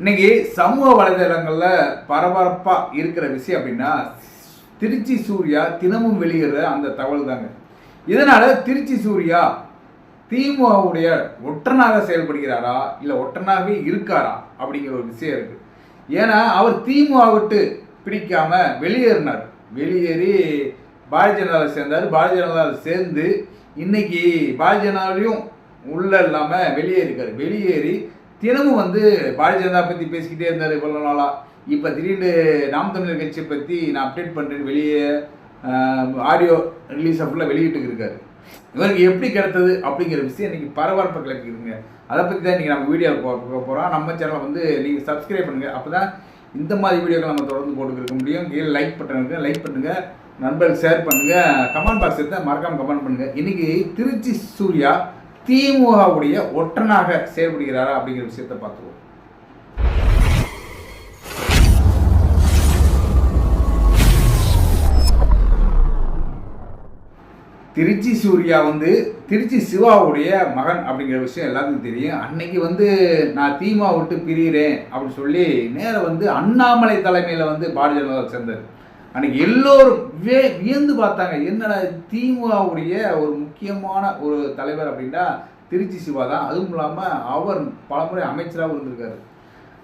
இன்னைக்கு சமூக வலைதளங்களில் பரபரப்பாக இருக்கிற விஷயம் அப்படின்னா திருச்சி சூர்யா தினமும் வெளியிடுற அந்த தகவல் தாங்க. இதனால் திருச்சி சூர்யா திமுகவுடைய ஒற்றனாக செயல்படுகிறாரா இல்லை ஒற்றனாகவே இருக்காரா அப்படிங்கிற ஒரு விஷயம் இருக்குது ஏன்னா அவர் திமுக விட்டு பிடிக்காம வெளியேறினார். வெளியேறி பாரதிய ஜனதாவில் சேர்ந்தார். பாரதிய ஜனதாவில் சேர்ந்து இன்னைக்கு பாரதிய ஜனதாவிலையும் உள்ள இல்லாமல் வெளியே வெளியேறி தினமும் வந்து பாரதிய ஜனதா பற்றி பேசிக்கிட்டே இருந்தார் இவ்வளோ நாளாக இப்போ திடீர்னு நாம் தமிழர் கட்சியை பற்றி நான் அப்டேட் பண்ணுறேன் வெளியே ஆடியோ ரிலீஸ் ஃபுல்லாக வெளியிட்டு இருக்காரு. இவருக்கு எப்படி கிடைத்தது அப்படிங்கிற விஷயம் இன்னைக்கு பரபரப்பு கிளப்பிடுங்க அதை பற்றி தான் இன்றைக்கி நம்ம வீடியோ பார்க்க போகிறோம் நம்ம சேனலை வந்து நீங்கள் சப்ஸ்கிரைப் பண்ணுங்கள் அப்போ தான் இந்த மாதிரி வீடியோக்கள் நம்ம தொடர்ந்து போட்டுக்கிருக்க முடியும். கீழே லைக் பட்டனுங்க லைக் பண்ணுங்கள் நண்பர்கள் ஷேர் பண்ணுங்கள் கமெண்ட் பாக்ஸ் எடுத்து மறக்காமல் கமெண்ட் பண்ணுங்கள் இன்றைக்கி திருச்சி சூர்யா திமுகவுடைய ஒற்றனாக செயல்படுகிறாரா அப்படிங்கிற விஷயத்தை பார்த்துருவோம். திருச்சி சூர்யா வந்து திருச்சி சிவாவுடைய மகன் அப்படிங்கிற விஷயம் எல்லாத்துக்கும் தெரியும். அன்னைக்கு வந்து நான் திமுக விட்டு பிரிகிறேன் அப்படின்னு சொல்லி நேரம் வந்து அண்ணாமலை தலைமையில் வந்து பாரதிய ஜனதா சேர்ந்தார் அன்னைக்கு எல்லோரும் வே வியந்து பார்த்தாங்க. என்னடா திமுகவுடைய ஒரு முக்கியமான ஒரு தலைவர் அப்படின்னா திருச்சி சிவா தான். அதுவும் இல்லாமல் அவர் பலமுறை அமைச்சராகவும் இருந்திருக்காரு.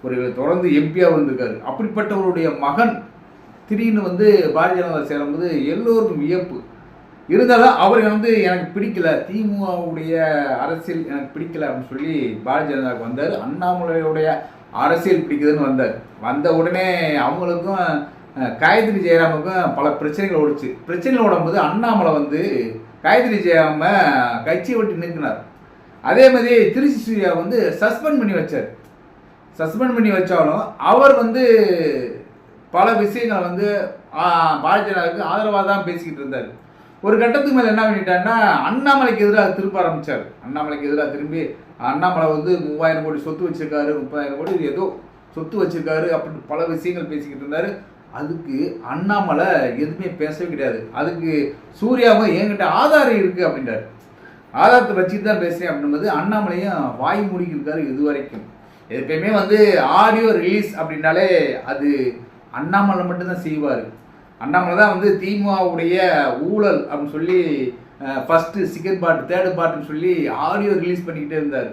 ஒரு தொடர்ந்து எம்பியாக இருந்திருக்காரு. அப்படிப்பட்டவருடைய மகன் திடீர்னு வந்து பாரதிய ஜனதா சேரும்போது எல்லோருக்கும் வியப்பு. இருந்தாலும் அவர் வந்து எனக்கு பிடிக்கல. திமுகவுடைய அரசியல் எனக்கு பிடிக்கல அப்படின்னு சொல்லி பாரதிய ஜனதாவுக்கு வந்தார். அண்ணாமலையுடைய அரசியல் பிடிக்குதுன்னு வந்தார். வந்த உடனே அவங்களுக்கும் காயத்ரி ஜெயராமுக்கும் பல பிரச்சனைகள் ஓடிச்சு. பிரச்சனைகள் ஓடும்போது அண்ணாமலை வந்து காயத்ரி ஜெயராம கட்சியை விட்டு நிற்கினார் அதே மாதிரி திருச்சி சூர்யா வந்து சஸ்பெண்ட் பண்ணி வச்சார். சஸ்பெண்ட் பண்ணி வச்சாலும் அவர் வந்து பல விஷயங்களை வந்து ஆஹ், பாரதிய ஜனதாவுக்கு ஆதரவாக தான் பேசிக்கிட்டு இருந்தார். ஒரு கட்டத்துக்கு மேலே என்ன பண்ணிட்டாருன்னா அண்ணாமலைக்கு எதிராக திருப்ப ஆரம்பித்தார் அண்ணாமலைக்கு எதிராக திரும்பி அண்ணாமலை வந்து மூவாயிரம் கோடி சொத்து வச்சுருக்காரு முப்பதாயிரம் கோடி ஏதோ சொத்து வச்சிருக்காரு அப்படின்னு பல விஷயங்கள் பேசிக்கிட்டு இருந்தார். அதுக்கு அண்ணாமலை எதுவுமே பேசவே கிடையாது. அதுக்கு சூர்யாவும் என்கிட்ட ஆதாரம் இருக்குது அப்படின்றாரு. ஆதாரத்தை வச்சுட்டு தான் பேசுகிறேன் அப்படின்போது அண்ணாமலையும் வாய் மூடிக்கிருக்காரு இது வரைக்கும் எப்பயுமே வந்து ஆடியோ ரிலீஸ் அப்படின்னாலே அது அண்ணாமலை மட்டும்தான் செய்வார். அண்ணாமலை தான் வந்து திமுகவுடைய ஊழல் அப்படின்னு சொல்லி ஃபஸ்ட்டு செகண்ட் பார்ட் தேர்டு பார்ட்னு சொல்லி ஆடியோ ரிலீஸ் பண்ணிக்கிட்டே இருந்தார்.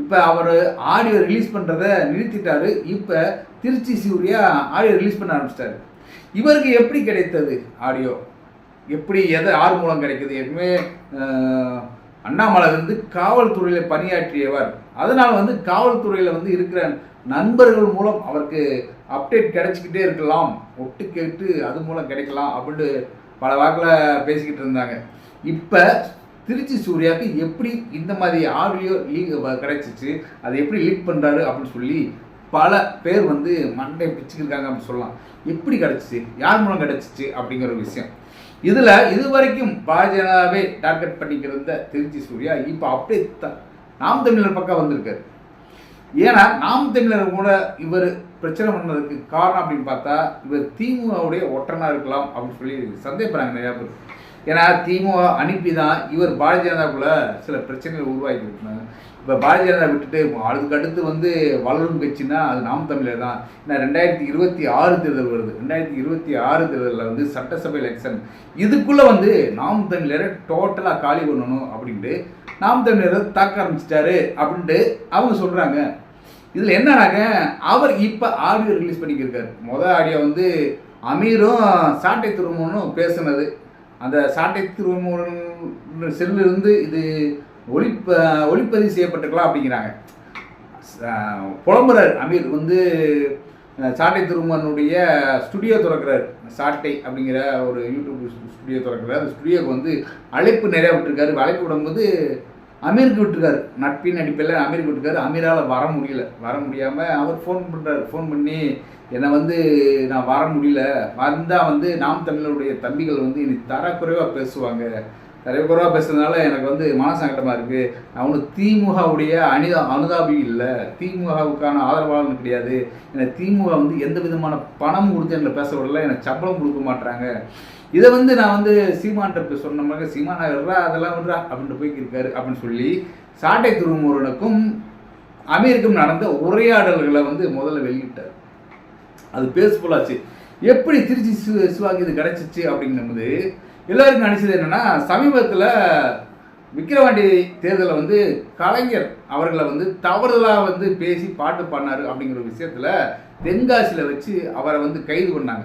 இப்போ அவர் ஆடியோ ரிலீஸ் பண்ணுறத நிறுத்திட்டாரு. இப்போ திருச்சி சூர்யா ஆடியோ ரிலீஸ் பண்ண ஆரம்பிச்சிட்டாரு. இவருக்கு எப்படி கிடைத்தது ஆடியோ எப்படி எதை ஆறு மூலம் கிடைக்குது? எப்பவுமே அண்ணாமலை வந்து காவல்துறையில் பணியாற்றியவர். அதனால் வந்து காவல்துறையில் வந்து இருக்கிற நண்பர்கள் மூலம் அவருக்கு அப்டேட் கிடைச்சிக்கிட்டே இருக்கலாம். ஒட்டு கேட்டு அது மூலம் கிடைக்கலாம் அப்படின்ட்டு பல வாக்கில் பேசிக்கிட்டு இருந்தாங்க. இப்போ திருச்சி சூர்யாவுக்கு எப்படி இந்த மாதிரி ஆடியோ லீக் கிடைச்சிச்சு அதை எப்படி லீக் பண்ணுறாரு அப்படின்னு சொல்லி பல பேர் வந்து மண்டை பிச்சுக்கிருக்காங்க அப்படின்னு சொல்லலாம். எப்படி கிடச்சிச்சு? யார் மூலம் கிடச்சிச்சு அப்படிங்கிற ஒரு விஷயம். இதில் இது வரைக்கும் பாஜகவே டார்கெட் பண்ணிக்கிருந்த திருச்சி சூர்யா இப்போ அப்படியே த- நாம் தமிழர் பக்கம் வந்திருக்காரு. ஏன்னா நாம் தமிழர் கூட இவர் பிரச்சனை பண்ணதுக்கு காரணம் அப்படின்னு பார்த்தா இவர் திமுகவுடைய ஒற்றனாக இருக்கலாம் அப்படின்னு சொல்லி சந்தேகப்படுறாங்க நிறையா பேர். ஏன்னா திமுக அனுப்பி தான் இவர் பாரதிய ஜனதாக்குள்ள சில பிரச்சனைகள் உருவாக்கி இருக்காங்க இப்போ பாரதிய ஜனதா விட்டுட்டு அதுக்கு அடுத்து வந்து வளரும் கட்சின்னா அது நாம் தமிழர் தான். ஏன்னா ரெண்டாயிரத்தி இருபத்தி ஆறு தேர்தல் வருது. ரெண்டாயிரத்தி இருபத்தி ஆறு தேர்தலில் வந்து சட்டசபை எலெக்ஷன் இதுக்குள்ளே வந்து நாம் தமிழரை டோட்டலாக காலி பண்ணணும் அப்படின்ட்டு நாம் தமிழரை தாக்க ஆரம்பிச்சிட்டாரு அப்படின்ட்டு அவங்க சொல்கிறாங்க இதில் என்னன்னாங்க அவர் இப்போ ஆடியோ ரிலீஸ் பண்ணிக்கிருக்காரு. மொதல் ஆடியோ வந்து அமீரும் சாட்டை திருமணம் பேசுனது. அந்த சாட்டை திருமணம் செல்லிருந்து இது ஒளிப்ப ஒளிப்பதிவு செய்யப்பட்டிருக்கலாம் அப்படிங்கிறாங்க. ச- புலம்புறார் அமீர் வந்து சாட்டை திருமனுடைய ஸ்டுடியோ திறக்கிறார். சாட்டை அப்படிங்கிற ஒரு யூடியூப் ஸ்டுடியோ திறக்கிறார். அந்த ஸ்டுடியோக்கு வந்து அழைப்பு நிறையா விட்டுருக்காரு. அழைப்பு விடும்போது அமீருக்கு விட்டுருக்காரு. நட்பின் அடிப்பில் அமீருக்கு விட்டுருக்காரு. அமீரால் வர முடியல. வர முடியாமல் அவர் ஃபோன் பண்ணுறாரு ஃபோன் பண்ணி என்னை வந்து நான் வர முடியல. வந்தால் வந்து நாம் தமிழருடைய தம்பிகள் வந்து இனி தரக்குறைவாக பேசுவாங்க. தரக்குறைவாக பேசுறதுனால எனக்கு வந்து மனசங்கடமாக இருக்குது அவனுக்கு திமுகவுடைய அனிதா அனுதாபி இல்லை. திமுகவுக்கான ஆதரவாளன் கிடையாது. எனக்கு திமுக வந்து எந்த விதமான பணம் கொடுத்து என்னை பேச விடல. எனக்கு சம்பளம் கொடுக்க மாட்றாங்க. இதை வந்து நான் வந்து சீமான்ட்ட சொன்ன மாதிரி சீமானா அதெல்லாம் விடுறா அப்படின்ட்டு போய்க்கிருக்காரு அப்படின்னு சொல்லி சாட்டை துருமுருனுக்கும் அமீருக்கும் நடந்த உரையாடல்களை வந்து முதல்ல வெளியிட்டார். அது பேஸ்ஃபுல்லாச்சு எப்படி திருச்சி சிவ சிவாக்கு இது கிடைச்சிச்சு அப்படிங்கும்போது எல்லாருக்கும் நினச்சது என்னென்னா சமீபத்தில் விக்கிரவாண்டி தேர்தலில் வந்து கலைஞர் அவர்களை வந்து தவறுதலாக வந்து பேசி பாட்டு பாடினாரு அப்படிங்கிற விஷயத்தில் தென்காசியில் வச்சு அவரை வந்து கைது பண்ணாங்க.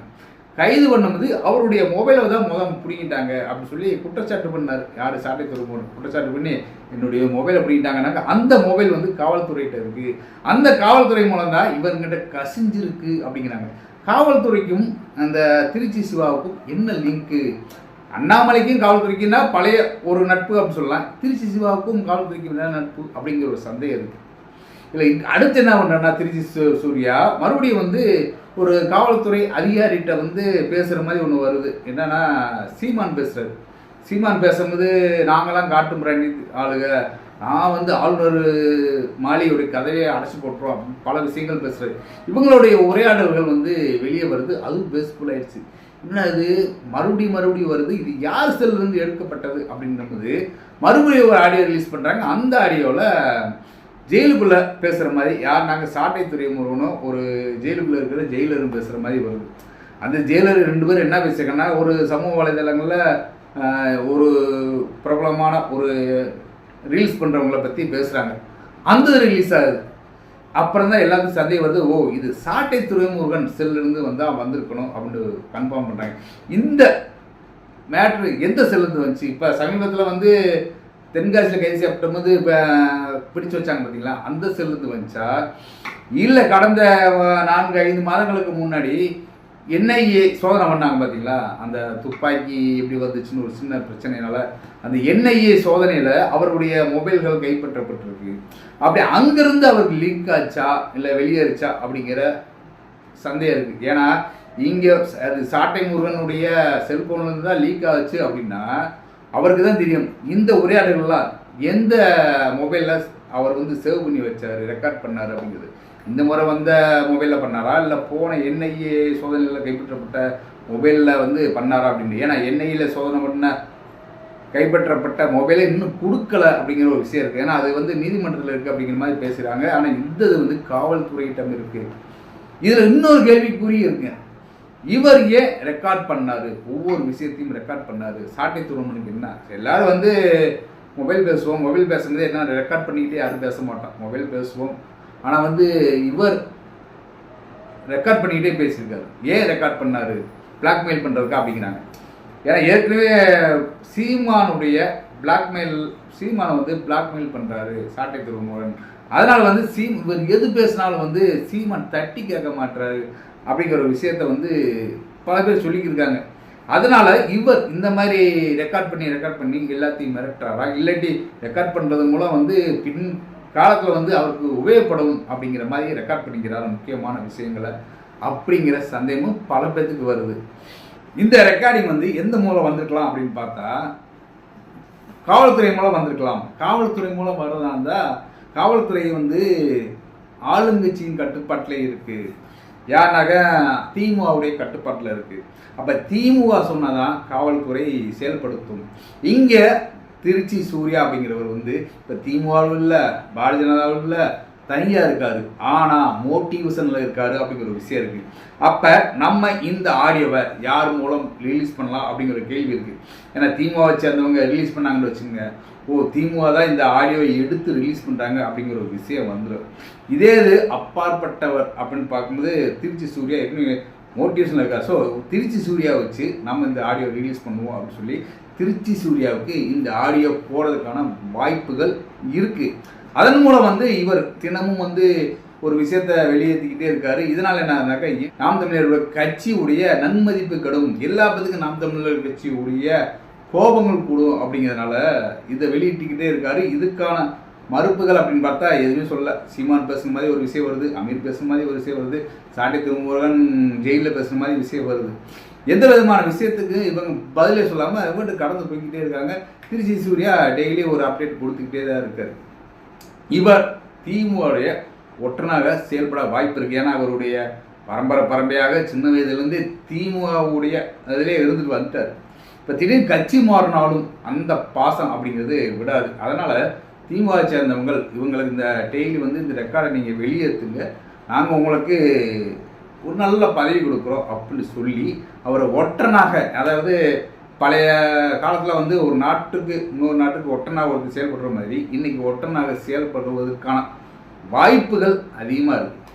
கைது பண்ணும்போது அவருடைய மொபைலை தான் முதல் பிடிங்கிட்டாங்க அப்படின்னு சொல்லி குற்றச்சாட்டு பண்ணார். யார் சாட்டை துறை குற்றச்சாட்டு பண்ணி என்னுடைய மொபைலை பிடிங்கிட்டாங்கன்னாக்க அந்த மொபைல் வந்து காவல்துறைகிட்ட இருக்குது அந்த காவல்துறை மூலம் தான் இவர்கிட்ட கசிஞ்சிருக்கு அப்படிங்கிறாங்க. காவல்துறைக்கும் அந்த திருச்சி சிவாவுக்கும் என்ன லிங்க்கு அண்ணாமலைக்கும் காவல்துறைக்குன்னா பழைய ஒரு நட்பு அப்படின்னு சொல்லலாம். திருச்சி சிவாவுக்கும் காவல்துறைக்கும் என்ன நட்பு அப்படிங்கிற ஒரு சந்தேகம் இருக்குது இல்லை அடுத்து என்ன பண்ணுறேன்னா திருச்சி சூர்யா மறுபடியும் வந்து ஒரு காவல்துறை அதிகாரிகிட்ட வந்து பேசுகிற மாதிரி ஒன்று வருது. என்னன்னா சீமான் பேசுறாரு. சீமான் பேசும்போது நாங்களாம் காட்டும் பிராணி ஆளுக. நான் வந்து ஆளுநர் மாளிகையுடைய கதையை அடைச்சி போட்டுரும் பல விஷயங்கள் பேசுறாரு. இவங்களுடைய உரையாடல்கள் வந்து வெளியே வருது. அதுவும் பேஸ்ஃபுல் ஆயிடுச்சு. என்ன இது? மறுபடியும் மறுபடியும் வருது. இது யார் செல்லிருந்து எடுக்கப்பட்டது எடுக்கப்பட்டது அப்படின்னும்போது மறுபடியும் ஒரு ஆடியோ ரிலீஸ் பண்ணுறாங்க அந்த ஆடியோவில் ஜெயிலுக்குள்ளே பேசுகிற மாதிரி யார் நாங்கள் சாட்டை துறைமுருகனும் ஒரு ஜெயிலுக்குள்ளே இருக்கிற ஜெயிலரும் பேசுகிற மாதிரி வருது. அந்த ஜெயிலர் ரெண்டு பேரும் என்ன பேசுகிறாங்கன்னா ஒரு சமூக வலைதளங்களில் ஒரு பிரபலமான ஒரு ரீல்ஸ் பண்ணுறவங்கள பற்றி பேசுகிறாங்க அந்த ரிலீஸ் ஆகுது. அப்புறம் தான் எல்லாத்துக்கும் சந்தேகம் வருது ஓ இது சாட்டை துறைமுருகன் செல்லிருந்து வந்தால் வந்திருக்கணும் அப்படின்னு கன்ஃபார்ம் பண்ணுறாங்க இந்த மேட்ரு எந்த செல்லுந்து வந்துச்சு? இப்போ சமீபத்தில் வந்து தென்காசியில் கைது செய்யப்பட்டபோது இப்போ பிடிச்சு வச்சாங்க பார்த்தீங்களா அந்த செல்லுந்து வந்துச்சா? இல்லை கடந்த நான்கு ஐந்து மாதங்களுக்கு முன்னாடி என்ஐஏ சோதனை பண்ணாங்க பார்த்தீங்களா அந்த துப்பாக்கி எப்படி வந்துச்சுன்னு ஒரு சின்ன பிரச்சனைனால அந்த என்ஐஏ சோதனையில் அவருடைய மொபைல்கள் கைப்பற்றப்பட்டிருக்கு. அப்படி அங்கிருந்து அவருக்கு லிங்க் ஆச்சா? இல்லை வெளியேறிச்சா? அப்படிங்கிற சந்தேகம் இருக்குது ஏன்னா இங்கே அது சாட்டை முருகனுடைய செல்ஃபோன்லேருந்து தான் லீக் ஆச்சு அப்படின்னா அவருக்கு தான் தெரியும். இந்த உரையாடல்கள்லாம் எந்த மொபைலில் அவர் வந்து சேவ் பண்ணி வச்சார் ரெக்கார்ட் பண்ணார் அப்படிங்கிறது. இந்த முறை வந்த மொபைலில் பண்ணாரா? இல்லை போன என்ஐஏ சோதனையில் கைப்பற்றப்பட்ட மொபைலில் வந்து பண்ணாரா அப்படின்னு ஏன்னா என்ஐயில் சோதனை பண்ண கைப்பற்றப்பட்ட மொபைலை இன்னும் கொடுக்கல அப்படிங்கிற ஒரு விஷயம் இருக்குது ஏன்னா அது வந்து நீதிமன்றத்தில் இருக்குது அப்படிங்கிற மாதிரி பேசுகிறாங்க ஆனால் இந்த இது வந்து காவல்துறையிடம் இருக்குது இதில் இன்னொரு கேள்விக்குறி இருக்குங்க இவர் ஏன் ரெக்கார்ட் பண்ணார்? ஒவ்வொரு விஷயத்தையும் ரெக்கார்ட் பண்ணார். சாட்டை துறமனுக்கு என்ன? எல்லாரும் வந்து மொபைல் பேசுவோம். மொபைல் பேசும்போது என்ன ரெக்கார்ட் பண்ணிக்கிட்டே யாரும் பேச மாட்டோம். மொபைல் பேசுவோம். ஆனால் வந்து இவர் ரெக்கார்ட் பண்ணிக்கிட்டே பேசியிருக்காரு. ஏன் ரெக்கார்ட் பண்ணார்? பிளாக்மெயில் பண்ணுறதுக்கா அப்படிங்கிறாங்க. ஏன்னா ஏற்கனவே சீமானுடைய பிளாக்மெயில் சீமானை வந்து பிளாக்மெயில் பண்ணுறாரு சாட்டை திருமோகன் அதனால் வந்து சீம் இவர் எது பேசினாலும் வந்து சீமான் தட்டி கேட்க மாட்டாரு அப்படிங்கிற ஒரு விஷயத்த வந்து பல பேர் சொல்லிக்கிருக்காங்க. அதனால் இவர் இந்த மாதிரி ரெக்கார்ட் பண்ணி ரெக்கார்ட் பண்ணி எல்லாத்தையும் மிரட்டுறாரா? இல்லாட்டி ரெக்கார்ட் பண்ணுறது மூலம் வந்து பின் காலத்தில் வந்து அவருக்கு உபயோகப்படும் அப்படிங்கிற மாதிரி ரெக்கார்ட் பண்ணிக்கிறார் முக்கியமான விஷயங்களை அப்படிங்கிற சந்தேகமும் பல பேர்த்துக்கு வருது. இந்த ரெக்கார்டிங் வந்து எந்த மூலம் வந்திருக்கலாம் அப்படின்னு பார்த்தா காவல்துறை மூலம் வந்திருக்கலாம். காவல்துறை மூலம் வர்றதா இருந்தால் காவல்துறை வந்து ஆளுங்கட்சியின் கட்டுப்பாட்டில் இருக்குது யாருனாக்க திமுகவுடைய கட்டுப்பாட்டில் இருக்குது அப்போ திமுக சொன்னதான் காவல்துறை செயல்படுத்தும். இங்கே திருச்சி சூர்யா அப்படிங்கிறவர் வந்து இப்போ திமுகவும் இல்லை பாரதிய ஜனதாவும் இல்லை தனியாக இருக்காரு. ஆனால் மோட்டிவேஷனில் இருக்காரு அப்படிங்கிற ஒரு விஷயம் இருக்குது அப்போ நம்ம இந்த ஆடியோவை யார் மூலம் ரிலீஸ் பண்ணலாம் அப்படிங்கிற ஒரு கேள்வி இருக்குது ஏன்னா திமுகவை சேர்ந்தவங்க ரிலீஸ் பண்ணாங்கன்னு வச்சுங்க ஓ திமுக தான் இந்த ஆடியோவை எடுத்து ரிலீஸ் பண்ணுறாங்க அப்படிங்கிற ஒரு விஷயம் வந்துடும் இதே இது அப்பாற்பட்டவர் அப்படின்னு பார்க்கும்போது திருச்சி சூர்யா ஏற்கனவே மோட்டிவேஷனில் இருக்கா ஸோ திருச்சி சூர்யா வச்சு நம்ம இந்த ஆடியோ ரிலீஸ் பண்ணுவோம் அப்படின்னு சொல்லி திருச்சி சூர்யாவுக்கு இந்த ஆடியோ போடுறதுக்கான வாய்ப்புகள் இருக்குது அதன் மூலம் வந்து இவர் தினமும் வந்து ஒரு விஷயத்த வெளியேற்றிக்கிட்டே இருக்காரு. இதனால என்னன்னாக்கா நாம் தமிழர் கட்சியுடைய நன்மதிப்பு கெடும். எல்லா பத்துக்கும் நாம் தமிழர் கட்சியுடைய கோபங்கள் கூடும் அப்படிங்கிறதுனால இதை வெளியிட்டுக்கிட்டே இருக்காரு. இதுக்கான மறுப்புகள் அப்படின்னு பார்த்தா எதுவுமே சொல்ல சீமான் பேசுன மாதிரி ஒரு விஷயம் வருது அமீர் பேசுன மாதிரி ஒரு விஷயம் வருது சாட்டை திருமுருகன் ஜெயிலில் பேசுன மாதிரி விஷயம் வருது. எந்த விதமான விஷயத்துக்கு இவங்க பதிலே சொல்லாமல் இவங்க கடந்து போய்கிட்டே இருக்காங்க. திருச்சி சூர்யா டெய்லி ஒரு அப்டேட் கொடுத்துக்கிட்டே தான் இருக்காரு. இவர் திமுகவுடைய ஒற்றனாக செயல்பட வாய்ப்பு இருக்கு. ஏன்னா அவருடைய பரம்பரை பரம்பரையாக சின்ன வயதுலேருந்து திமுகவுடைய அதிலே இருந்துட்டு வந்துட்டார். இப்போ திடீர்னு கட்சி மாறினாலும் அந்த பாசம் அப்படிங்கிறது விடாது. அதனால் திமுக சேர்ந்தவங்கள் இவங்களுக்கு இந்த டெய்லி வந்து இந்த ரெக்கார்டை நீங்கள் வெளியேற்றுங்க நாங்கள் உங்களுக்கு ஒரு நல்ல பதவி கொடுக்குறோம் அப்படின்னு சொல்லி அவரை ஒற்றனாக அதாவது பழைய காலத்தில் வந்து ஒரு நாட்டுக்கு இன்னொரு நாட்டுக்கு ஒட்டனாக ஒரு செயல்படுற மாதிரி இன்னைக்கு ஒட்டனாக செயல்படுவதற்கான வாய்ப்புகள் அதிகமாக இருக்குது